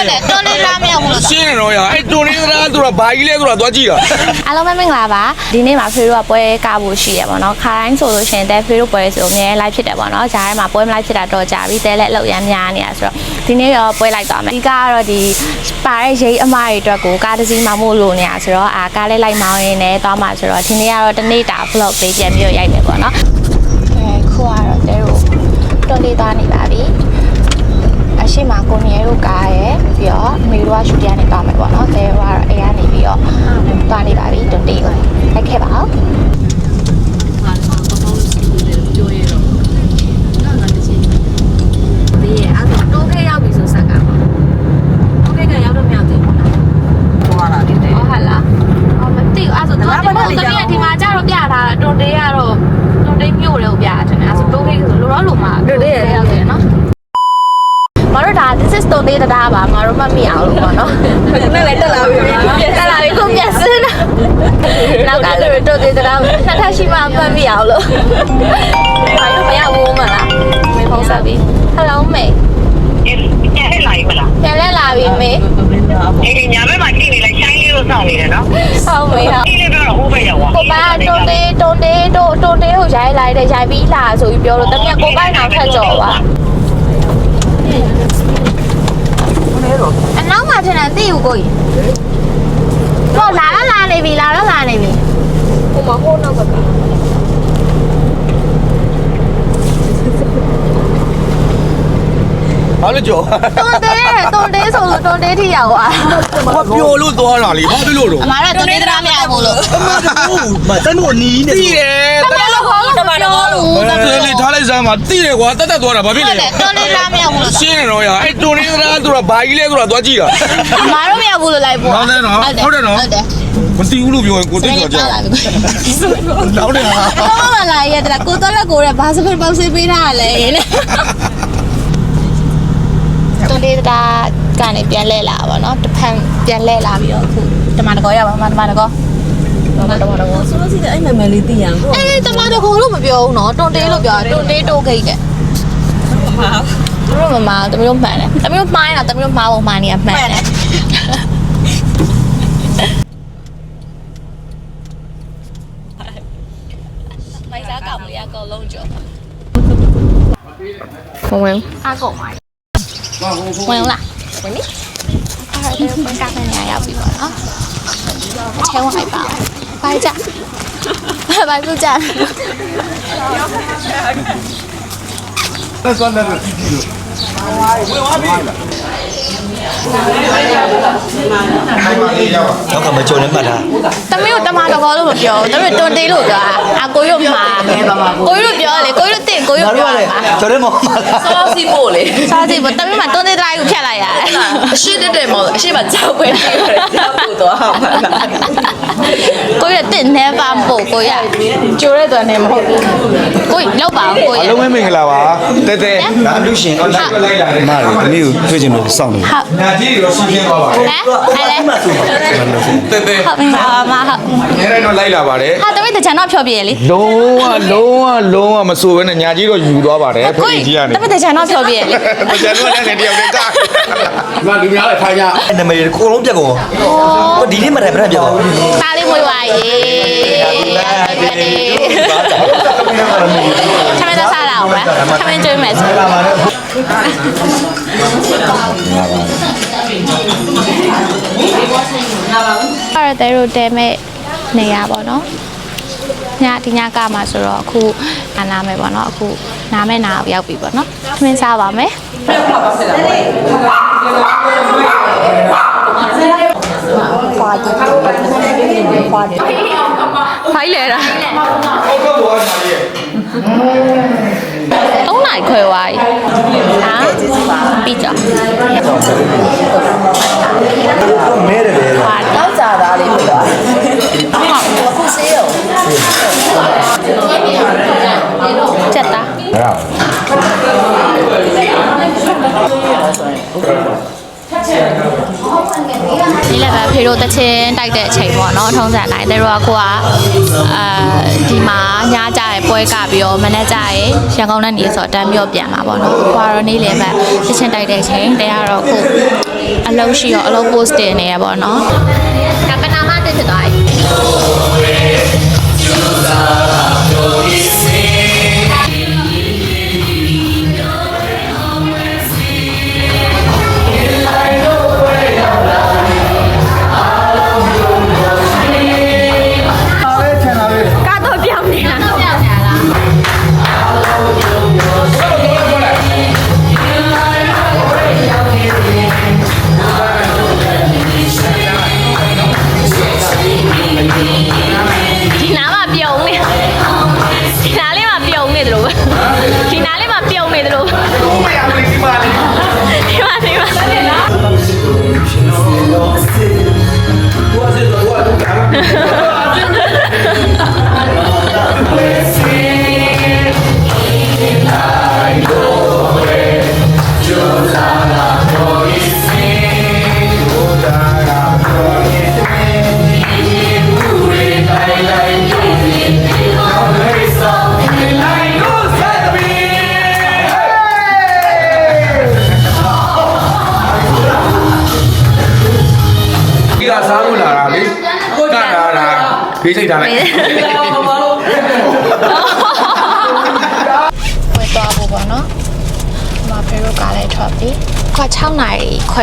ဟုတ်တယ်တွန်းလေးလားမရဘူးလို့ရှင်းနေတော့ရအဲ့တွန်ရင်းသားသူကဘာကြီးလဲသူကသွားကြည့်တာအားလုံးပဲမင်္ဂလာပါဒီနေ့မှာဖေတို့ကပွဲကားဖို့ရှိရပါတော့ခါတိုင်းဆိုလို့ရှိရင်တဲဖေတို့ပွဲဆိုအများ live ဖြစ်တယ်ပေါ့နော်ဂျားထဲမှာပွဲမ live ဖြစ်တာတော့ကြာပြီတဲလက်အလုပ်ရမ်းများနေတာဆိုတော့ဒီနေ့တော့ပွဲလိုက်သွားမယ်ဒီကားကတော့ဒီပါတဲ့ရိတ်အမတွေအတွက်ကိုကားတစ်စီးမှမို့လို့နေတာဆိုတော့အာကားလေးလိုက်မောင်းရင်းနဲ့သွားမှာဆိုတော့ဒီနေ့ကတော့တနေ့တာ vlog လေးပြန်ပြီးတော့ရိုက်မယ်ပေါ့နော်အဲခုကတော့တဲတို့တော်လေးသွားနေပါပြီအရှိမကိုနေတို့ကားရယ်ပြီးတော့ အမေတို့ကရှူတရနေသွားမယ်ပေါ့နော်။တဲကတော့အိမ်ကနေပြီးတော့သွားနေပါပြီတွန်တေးကိုလိုက်ခဲ့ပါဦးဒီရဲ့အဲ့ဒါတိုးခဲရောက်ပြီဆိုဆက်ကပါတိုးခဲကရောက်တော့မရောက်သေးဘူးသွားလာနေတယ်။ဟုတ်ဟလား။အော်မသိဘူးအဲ့ဆိုတော့ဒီမှာတမီးဒီမှာကြတော့ပြထားတာတွန်တေးကတော့တွန်တေးမြို့တွေကိုပြထားတယ်အဲ့ဆိုတိုးခေဆိုလိုတော့လိုမှာရောက်တယ်နော်။မတို့ဒါ this is တွန်တေးတရားပါ မတို့မမိအောင်လို့ပေါ့နော်နဲ့လည်းတက်လာပြီ။တက်လာပြီခုပြစင်းနောက်ကလူတွန်တေးတရားနှစ်ထပ်ရှိမှမှတ်မိအောင်လို့။ဘာလို့မရဘူးမလား။မေဖုန်းဆက်ပြီ။ Hello မေပြန် hết လာပြီမလားပြန်လဲလာပြီမေအေးညာဘက်မှာကြည့်နေလိုက်ချိုင်းလေးလို့စောင့်နေတယ်နော်ဟုတ်မေဟုတ်ဒီလေးပြောတော့ဟိုဘက်ရောက်သွားကိုပါတွန်တေးတွန်တေးတို့တွန်တေးကိုရိုက်လိုက်တယ်ရိုက်ပြီးလာဆိုပြီးပြောလို့တမီးကိုကိုင်းအောင်ထက်ကြော်ပါ အနောက်မှာထင်တယ်သိဘူးကိုကြီးဟိုလာတော့လာနေပြီလာတော့လာနေပြီဟိုမှာဟိုနောက်က ဘာလို့ကြော်တွန်တေးတွန်တေးဆိုလို့တွန်တေးထိရောက်သွားဘာပျော်လို့သွားတာလေဘာဖြစ်လို့တော့အမားတော့တွန်တေးတရားမရဘူးလို့မတန်းတို့နီးနေသိတယ်တမီးလို့ခေါ်လို့မပြောဘူးတယ်လေထားလိုက်စမ်းပါသိတယ်ကွာတက်တက်သွားတာဘာဖြစ်ဟုလဲတ်တယ်တွန်တေးတရားမရဘူးလို့ရှင်းနေတော့ရအဲ့တွန်ရင်းသားသူကဘာကြီးလဲသူကသွားကြည့်တာအမားတို့မရဘူးလို့လိုက်ပို့ဟုတ်တယ်နော်ဟုတ်တယ်နော်ဟုတ်တယ်မသိဘူးလို့ပြောရင်ကိုတိတ်ကြော်ကြလာပြီနောက်တယ်ဟာတော့မလာရတဲ့ကိုတော့လက်ကိုရဲဘာစပယ်ပေါက်ဆေးပေးထားလဲ တဲ့တွန်ဒေတာကနေပြန်လဲလာပါတော့တစ်ဖက်ပြန်လဲလာပြီးတော့အခုတမန်တကောရပါမတမန်တကောတမန်တကောတော့ဆိုလို့ရှိရင်အဲ့နာမည်လေးသိရအောင်ကိုအေးတမန်တကောလို့မပြောဘူးနော်တွန်တေးလို့ပြောတွန်တေးတိုးခိတ်တဲ့သူတို့မမတမီးတို့မှန်တယ်တမီးတို့မှားရင်တော့တမီးတို့မှားဖို့မှားနေရမှန်တယ်မိုက်စားကောင်လေးအကောင်လုံးကြောဝင်ဝင်အကောင်မိုက် ဝင်လာဝင်နိအဲ့ဒါကိုပန်းကတဲ့နေရာရောက်ပြီပေါ့နော်အထဲဝင်လိုက်ပါဘိုင်ကြဘိုင်ပြုတ်ကြတက်သွားတယ်ကြည့်ကြည့်လို့ဝင်သွားပြီနောက်ကမကြုံနဲ့မှတ်ထားတမီးတို့တမတော်ကောလို့မပြောဘူးတမီးတွန်တေးလို့ပြောတာအကိုရုပ်မှာကိုရုပ်ပြောလေကိုရုပ် တင်ကိုရုပ်ပြောတာကျော်ရဲမောင်မလားစောစီပို့လေစားကြည့်ပေါ့တမီးမှာတွန်တေးတိုင်းကိုဖြတ်လိုက်ရတယ်အရှိတက်တယ်မော်အရှိမကြောက်ပဲကြောက်ပို့သွားအောင်ပါကိုရုပ်တင်နေပါပို့ကိုရကျိုးတဲ့တွန်နေမဟုတ်ဘူးကိုလောက်ပါကိုရအလုံးမင်္ဂလာပါတဲတဲဒါအလူရှင်ဟုတ်လားလိုက်လာတယ်မားရီဒီနေ့ကိုတွေ့ချင်လို့စောင့်နေဟုတ်ညာကြီးရောရှင်းရှင်းသွားပါဟမ်အဲ့လေဟုတ်တဲတဲပြီဟာမဟုတ်ငယ်တော့လိုက်လာပါတယ်ဟာတမီးတချန်တော့ဖြောပြရလေလုံးဝလုံးဝလုံးဝမဆိုဘဲနဲ့ညာကြီးတော့ယူသွားပါတယ်ဖိကိုတ်ကြီးကနေတမီးတချန်တော့ဖြောပြရလေမကျန်တော့လည်းတယောက်တည်းကငါလူများလည်းထိုင်ကြအဲ့နံပါတ်ကိုအလုံးပြတ်ကုန်ဟိုဒီနေ့မှလည်းပြတ်ပြတ်ကုန်ပါလေးမွေးပါရေချမ်းသာစားလာအောင်လားချမ်းသာကျွေးမယ်ဆိုလာပါနဲ့အဲ့ဒါတဲတို့တဲမဲ့နေရပါတော့ ညဒီညကမှာဆိုတော့အခုနာနာမယ်ပေါ့နော်အခုနာမဲ့နာရောက်ပြီပေါ့နော်ခင်းစားပါမယ်ဖိုင်လေတာသုံးနိုင်ခွဲဝိုင်းဟာပြီးကြမဲတယ်လေပါတော့ကြာသားလေးဖြစ်သွား အခုစေးရောချက်တာဒီလည်းပဲဖေတို့တချင်းတိုက်တဲ့အချိန်ပေါ့နော်ထုံးစံတိုင်းတို့ကကိုကအာဒီမှာညကြရပွဲကပြီးတော့မနေ့ကျရင်ရန်ကုန်နဲ့နေဆိုတော့တန်းပြောပြန်มาပေါ့နော်။ကွာတော့နေ့လည်းပဲချက်ချင်းတိုက်တဲ့ချိန်တရားတော့ခုအလုံးရှိရောအလုံး post တင်နေရပေါ့နော်။ကပနာမတက်ဖြစ် သွား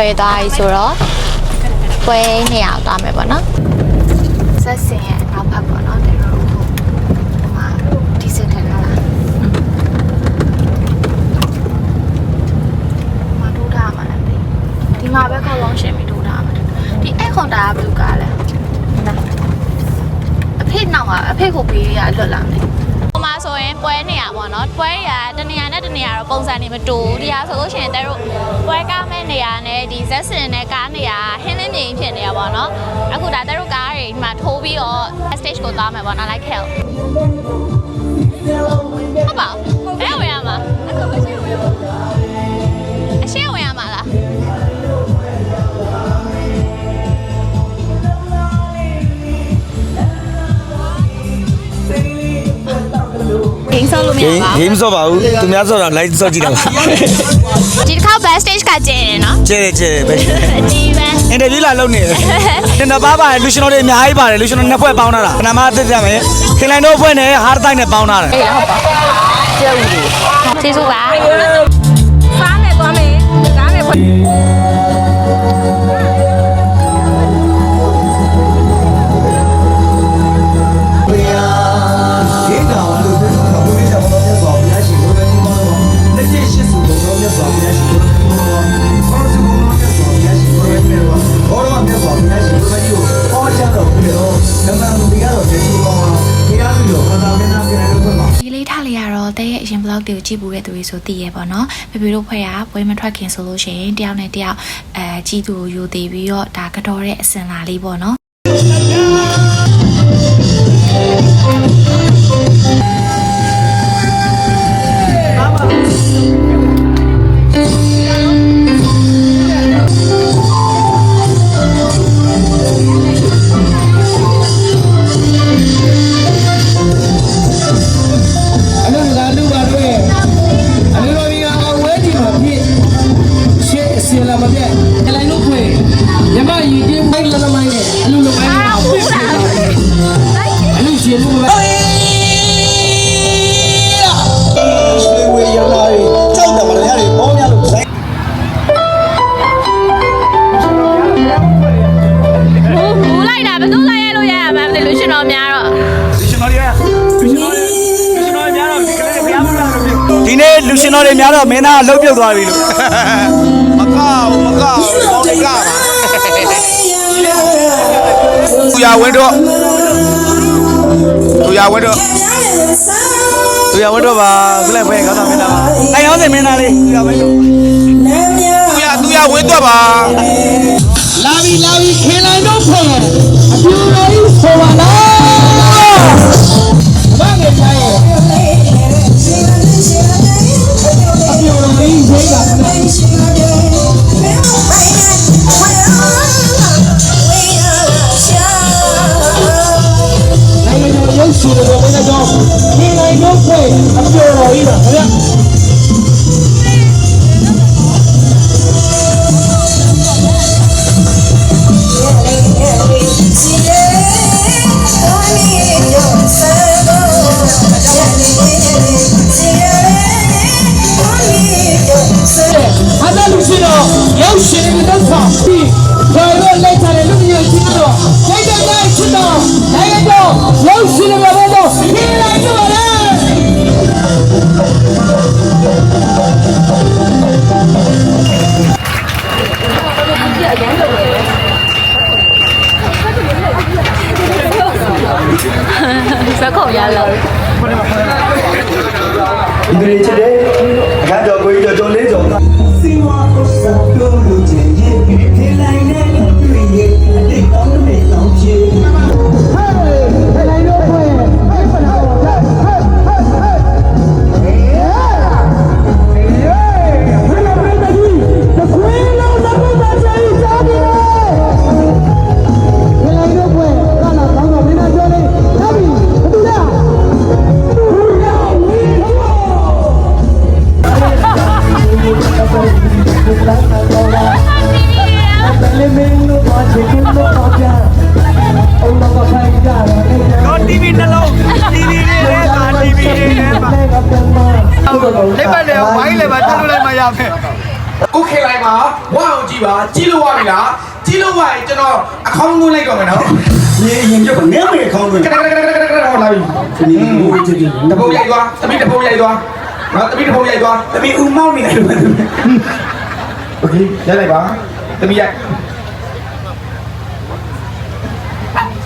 ခွဲသွားပြီဆိုတော့ပွဲနေရာသွားမယ်ပေါ့နော်ဆက်စင်ရဲ့နောက်ဖက်ပေါ့နော်ဒီလိုဟိုဒီမှာဒီစင်ထန်လာလားမဒူးထားမှာလည်းဒီမှာပဲခေါက်လုံးရှင်ပြီးဒူးထားမှာဒီအဲ့ခွန်တာကဘယ်လိုကားလဲအဖေနောက်မှာအဖေကိုပေးရလွတ်လာမယ်ဟို မှာဆိုရင်ပွဲနေရပါတော့ပွဲရတနေရာနဲ့တနေရာတော့ပုံစံနေမတူဘူးဒီဟာဆိုလို့ရှိရင်တဲတို့ပွဲကားမဲ့နေရာနဲ့ဒီဇက်စင်နဲ့ကားနေရာဟင်းလင်းမြင်ဖြစ်နေရပါတော့အခုဒါတဲတို့ကားတွေဒီမှာထိုးပြီးတော့ stage ကိုသွားမယ်ပေါ့နော် like hell ဟုတ်ပါအဲ့ဝင်ရမှာအခုမရှိဝ ဆော့လို့မရပါဘူး game ဆော့ပါဘူးသူများဆော့တာ live ဆော့ကြည့်တာပါဒီတစ်ခါ back stage ကကျင်းနေနော်ကျဲတယ်ကျဲတယ်ပဲအကြီးပဲအင်တာဗျူးလာလုပ်နေတယ်တင်တော့ပါပါတယ်လူရှင်တော်တွေအများကြီးပါတယ်လူရှင်တော်နှစ်ဖွဲ့ပေါင်းထားတာပနာမအသစ်ကြမယ်ခင်လိုင်းတို့ဖွဲ့နဲ့ hard time နဲ့ပေါင်းထားတယ်ကျေးဇူးပါစားမယ်သွားမယ်စားမယ်ဖွ ကိုကြည့်ပူတဲ့သူတွေဆိုသိရပါတော့။ဖေဖေတို့ဖွဲ့ရပွဲမထွက်ခင်ဆိုလို့ရှိရင်တယောက်နဲ့တယောက်အဲကြည့်သူကိုယူသေးပြီးတော့ဒါကတော့တဲ့အစင်လာလေးပေါ့နော်။ ရှင်လူပဲရွှေဝေရလာရီကြောက်တယ်မလားရတယ်ပေါ်များလို့ဆိုင်ဘူးလိုက်တာဘယ်သူလိုက်ရလို့ရရမှာမသိလို့ရှင်တော်များတော့လူရှင်တော်တွေကလူရှင်တော်တွေလူရှင်တော်တွေများတော့ဒီကလေးဘုရားမလာတော့ဒီနေ့လူရှင်တော်တွေများတော့မင်းသားအလုပ်ပြုတ်သွားပြီလို့မကောက်မကောက်ကောင်းနေကပါသူရဝင်းတော့သူ ရဝင်းတော့သူရဝင်းတော့ပါခုလည်းဘယ်ကောင်းတာမင်းသားပါအဲရောစင်မင်းသားလေးသူရဝင်းတော့သူရသူရဝင်းတော့ပါလာပြီလာပြီခင်လိုက်တော့ဖွင့်အပြူတော်ကြီးဆိုပါလားဘာငယ်ချိုင်းအပြူတော်ကြီးရေးတာနိုင်ငံတော်ရုပ်ရှင်တော်ဘယ်တော့ခင်လိုက်တော့ လိုချစ်တယ်အခါကြောင့်ကိုကြီးကြောင့်လေးကြောင့်စီဝါကိုစတော့လို့ချင်ရင်ဒီလိုက်နဲ့တွေ့ရင်အတိတ်ကောင်း ကျွန်တော်အကောင်းဆုံးလိုက်တော့မယ်နော် ရေရင်ကျုပ်ကနေမေခေါင်းတွင် ကရကရကရကရကရဟောလာပြီ ဒီလိုချစ်တယ် တပုံရိုက်သွားတပိတပုံရိုက်သွားနော်တပိတပုံရိုက်သွား တမီဦးမောင်းနေတယ်လို့ โอเคရိုက်လိုက်ပါတပိရိုက်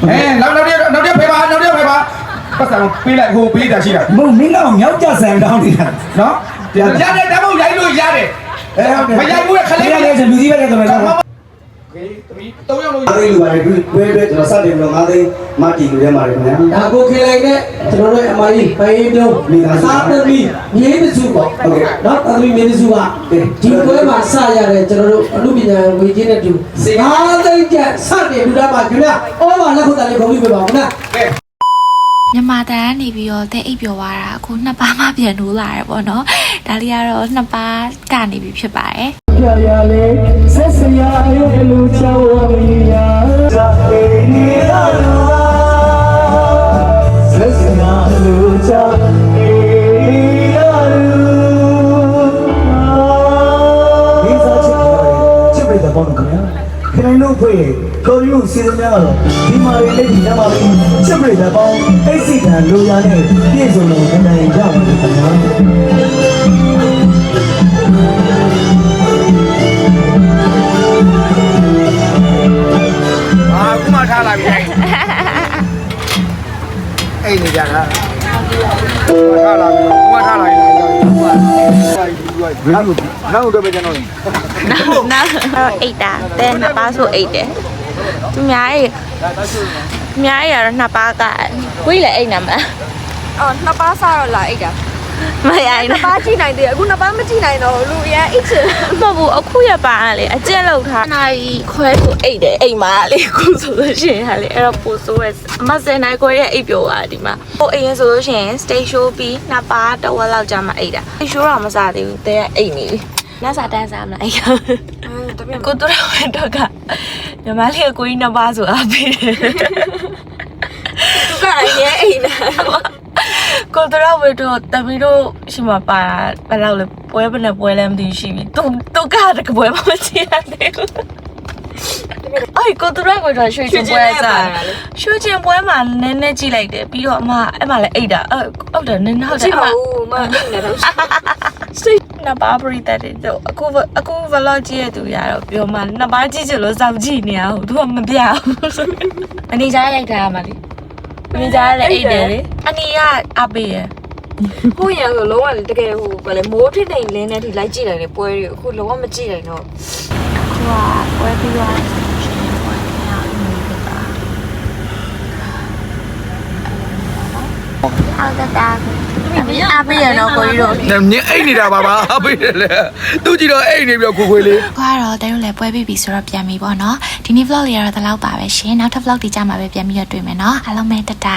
အဲနောက်နောက်နောက်နောက်ဖေးပါနောက်နောက်ဖေးပါပတ်စံပေးလိုက်ဟိုပေးတာရှိတာ မမင်းကောင်မြောက်ကြဆန်တောင်းနေတာ နော်ရတယ်တပုံရိုက်လို့ရတယ် အဲဟုတ်တယ် မရိုက်ဘူးခလေး ရလေလူကြီးပဲကတော့တော့ โอเค တပိသုံးယောက်လို့အားလေးလူပါလေတွဲတွဲကျွန်တော်စတင်လို့ငါးသိန်းမတီလူထဲမှာလေခင်ဗျာဒါကိုခေလိုက်တဲ့ကျွန်တော်တို့အမကြီးပေးပြုံးမိသားစုသာသမီမြေးတစုပေါ့ဟုတ်ကဲ့နော်သာသမီမြေးတစုကဒီပွဲမှာစရတဲ့ကျွန်တော်တို့အမှုပညာဝေကြီးနဲ့တူငါးသိန်းကျပ်စတင်လူသားမှာခင်ဗျာဩဘာလက်ခုတလေးခေါ်ပြီးပြပါဦးခင်ဗျာမြန်မာတန်ကနေပြီးတော့တဲ့အိပ်ပျော်သွားတာအခုနှစ်ပါးမှပြန်လို့လာတယ်ပေါ့နော်ဒါလေးကတော့နှစ်ပါးကနေပြီးဖြစ်ပါတယ် ပြရလေဆက်စရာရဲ့လူချောဝမီယာသာပေနေရတော့ဆက်စရာလူချောအေးရဒီစားချစ်ချစ်ပြတဲ့ဘောင်းခင်ဗျာခင်ဗျားတို့ဖွဲ့ကိုရီးယားစီစဉ်များတော့ဒီမာရီလေးဒီညမှာချစ်ပြတဲ့ဘောင်းအိတ်စိတန်လိုရနဲ့ပြည့်စုံလို့နိုင်ကြပါလိမ့်ခင်ဗျာ ထားလာပြီခုမှထားလာရင်လာကြပြီနောက်နောက်တော့ပဲကျွန်တော်နောက်နောက်တော့အိတ်တာတဲ့နှစ်ပါးဆိုအိတ်တယ်သူများရဲ့သူများရဲ့ကတော့နှစ်ပါးကဝိလည်းအိတ်နေမှာအော်နှစ်ပါးစားတော့လာအိတ်တာ မရိုင်းနှစ်တော့ပါးကြည့်နိုင်တယ်အခုနှစ်ပါးမကြည့်နိုင်တော့လူရန်အိတ်ချင်မဟုတ်ဘူးအခုရပါလေအကျင့်လောက်ထားနိုင်ခွဲဆိုအိတ်တယ်အိတ်မှာလေအခုဆိုလို့ရှိရင်ဟာလေအဲ့တော့ပိုဆိုးရဲအမစင်နိုင်ခွဲရဲ့အိတ်ပြောပါဒီမှာဟိုအရင်ဆိုလို့ရှိရင် stay show ပြီးနှစ်ပါးတစ်ဝက်လောက်ကြာမှအိတ်တာ stay show တော့မစားသေးဘူးတဲ့အိတ်နေပြီလက်စားတန်းစားမလားအိတ်ကိုတို့ရဝင်တော့ကညီမလေးကိုကြီးနှစ်ပါးဆိုအားပေးတယ်သူကအရင်အိတ်နာ ကိုတို့ရဝင်တော့တမီတို့ရှိမှပါဘယ်လောက်လဲပွဲဘယ်နဲ့ပွဲလဲမသိရှိပြီသူသူကတကပွဲမကြည့်ရသေးဘူးအိုက်ကိုတို့ရဝင်တော့ရွှေချင်ပွဲစားရွှေချင်ပွဲမှာနည်းနည်းကြည့်လိုက်တယ်ပြီးတော့အမအဲ့မှာလည်းအိတ်တာအဲ့ဟုတ်တယ်နည်းနည်းဟုတ်တကြယ်ည့်အမပါဦးမအိတ်နေတော့စိတ်နှစ်ပါးပရိသတ်တွေတော့အခုအခု vlog ကြည့်ရသူရတော့ပြောမှနှစ်ပါးကြည့်ချင်လို့စောင့်ကြည့်နေအောင်သူကမပြဘူးဆိုပြီးမနေကြရိုက်တာမှလေ မနေကြလည်းအိတ်တယ်လေအနီကအပေးရကိုရန်ဆိုလုံးဝတကယ်ဟိုဗလဲမိုးထိတ်ထိတ်လင်းနေထိလိုက်ကြည့်နိုင်တယ်ပွဲတွေအခုလုံးဝမကြည့်နိုင်တော့သူကပွဲပြီးသွားတယ်ဆိုရှင်ပွဲခင်ရအမျိုးဖြစ်တာ ဟုတ်တယ်တာအပေးရတော့ကိုကြီးတို့ညအိတ်နေတာပါပါအပေးတယ်လေသူကြည့်တော့အိတ်နေပြီးတော့ကိုခွေလေးကတော့တဲတို့လည်းပွဲပြီးပြီဆိုတော့ပြန်ပြီပေါ့နော်ဒီနေ့ vlog လေးကတော့ဒီလောက်ပါပဲရှင်နောက်ထပ် vlog တွေကြမှာပဲပြန်ပြီးတော့တွေ့မယ်နော်အားလုံးပဲတတာ